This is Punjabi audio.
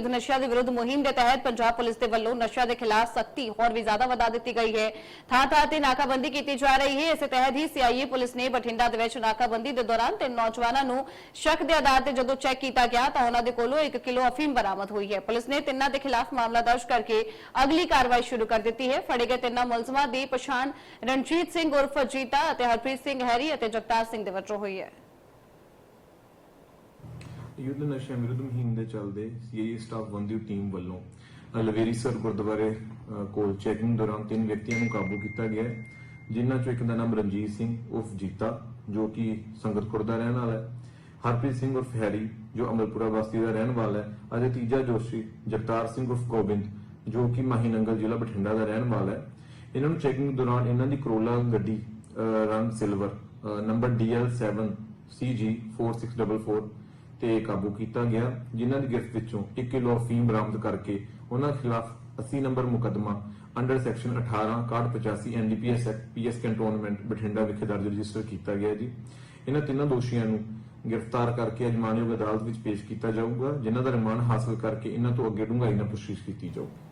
ਯੁੱਧ ਨਸ਼ਿਆਂ ਦੇ ਵਿਰੁੱਧ ਮੁਹਿੰਮ ਦੇ ਤਹਿਤ ਪੰਜਾਬ ਪੁਲਿਸ ਦੇ ਵੱਲੋਂ ਨਸ਼ਿਆਂ ਦੇ ਖਿਲਾਫ ਸਖਤੀ ਹੋਰ ਵੀ ਜ਼ਿਆਦਾ ਵਧਾ ਦਿੱਤੀ ਗਈ ਹੈ। ਥਾਂ ਥਾਂ ਤੇ ਨਾਕਾਬੰਦੀ ਕੀਤੀ ਜਾ ਰਹੀ ਹੈ। ਇਸੇ ਤਹਿਤ ਹੀ ਸੀਆਈਏ ਪੁਲਿਸ ਨੇ ਬਠਿੰਡਾ ਦੇ ਵਿੱਚ ਨਾਕਾਬੰਦੀ ਦੇ ਦੌਰਾਨ ਤਿੰਨ ਨੌਜਵਾਨਾਂ ਨੂੰ ਸ਼ੱਕ ਦੇ ਆਧਾਰ ਤੇ ਜਦੋਂ ਚੈੱਕ ਕੀਤਾ ਗਿਆ ਤਾਂ ਉਹਨਾਂ ਦੇ ਕੋਲੋਂ 1 ਕਿਲੋ ਅਫੀਮ ਬਰਾਮਦ ਹੋਈ ਹੈ। ਪੁਲਿਸ ਨੇ ਤਿੰਨਾਂ ਦੇ ਖਿਲਾਫ ਮਾਮਲਾ ਦਰਜ ਕਰਕੇ ਅਗਲੀ ਕਾਰਵਾਈ ਸ਼ੁਰੂ ਕਰ ਦਿੱਤੀ ਹੈ। ਫੜੇ ਗਏ ਤਿੰਨਾਂ ਮੁਲਜ਼ਮਾਂ ਦੀ ਪਛਾਣ ਰਣਜੀਤ ਸਿੰਘ ਉਰਫ ਜੀਤਾ ਅਤੇ ਹਰਪ੍ਰੀਤ ਸਿੰਘ ਹੈਰੀ ਅਤੇ ਜਗਤਾਰ ਸਿੰਘ ਦੇ ਵਜੋਂ ਹੋਈ ਹੈ। ਯੁੱਧ ਨਸ਼ਿਆਂ ਵਿਰੁੱਧ ਮੁਹਿੰਮ ਦੇ ਚੱਲਦੇ ਸੀਆਈਏ ਸਟਾਫ 1 ਟੀਮ ਵੱਲੋਂ। ਲਵੇਰੀ ਸਰ ਗੁਰਦੁਆਰੇ ਕੋਲ ਚੈਕਿੰਗ ਦੌਰਾਨ ਤਿੰਨ ਵਿਅਕਤੀਆਂ ਨੂੰ ਕਾਬੂ ਕੀਤਾ ਗਿਆ ਜਿਨ੍ਹਾਂ ਚੋਂ ਇੱਕ ਦਾ ਨਾਮ ਰਣਜੀਤ ਸਿੰਘ ਉਰਫ ਜੀਤਾ ਜੋ ਕਿ ਸੰਗਤਪੁਰ ਦਾ ਰਹਿਣ ਵਾਲਾ ਹੈ। ਹਰਪ੍ਰੀਤ ਸਿੰਘ ਉਰਫ ਹੈਰੀ ਜੋ ਅਮਰਪੁਰਾ ਬਸਤੀ ਦਾ ਰਹਿਣ ਵਾਲਾ ਹੈ ਅਤੇ ਤੀਜਾ ਜੋਸ਼ੀ ਜਗਤਾਰ ਸਿੰਘ ਉਰਫ ਗੋਬਿੰਦ ਜੋ ਕਿ ਮਾਹੀਨੰਗਲ ਜ਼ਿਲ੍ਹਾ ਬਠਿੰਡਾ ਦਾ ਰਹਿਣ ਵਾਲਾ ਹੈ। ਇਹਨਾਂ ਨੂੰ ਚੈਕਿੰਗ ਦੌਰਾਨ ਇਹਨਾਂ ਦੀ ਕਰੋਲਾ ਗੱਡੀ ਅ, ਰੰਗ ਸਿਲਵਰ ਅ, ਨੰਬਰ DL7 CG4644 ਤੇ ਕਾਬੂ ਕੀਤਾ ਗਿਆ, ਜਿਨ੍ਹਾਂ ਦੀ ਗ੍ਰਿਫਤ ਵਿੱਚੋਂ 1 ਕਿਲੋ ਅਫੀਮ ਬਰਾਮਦ ਕਰਕੇ ਉਹਨਾਂ ਖਿਲਾਫ 80 ਨੰਬਰ ਮੁਕੱਦਮਾ under section 18 6185 NDPS act PS cantonment Bathinda ਵਿਖੇ ਦਰਜ ਰਜਿਸਟਰ ਕੀਤਾ ਗਿਆ ਜੀ। ਇਹਨਾਂ ਤਿੰਨਾਂ ਦੋਸ਼ੀਆਂ ਨੂੰ ਗ੍ਰਿਫਤਾਰ ਕਰਕੇ ਅਜਮਾਨਯੋਗ ਅਦਾਲਤ ਵਿੱਚ ਪੇਸ਼ ਕੀਤਾ ਜਾਊਗਾ, ਜਿਨ੍ਹਾਂ ਦਾ ਰਿਮਾਂਡ ਹਾਸਲ ਕਰਕੇ ਇਹਨਾਂ ਤੋਂ ਅੱਗੇ ਡੂੰਘਾਈ ਨਾਲ ਪੁੱਛਗਿੱਛ ਕੀਤੀ ਜਾਊਗੀ।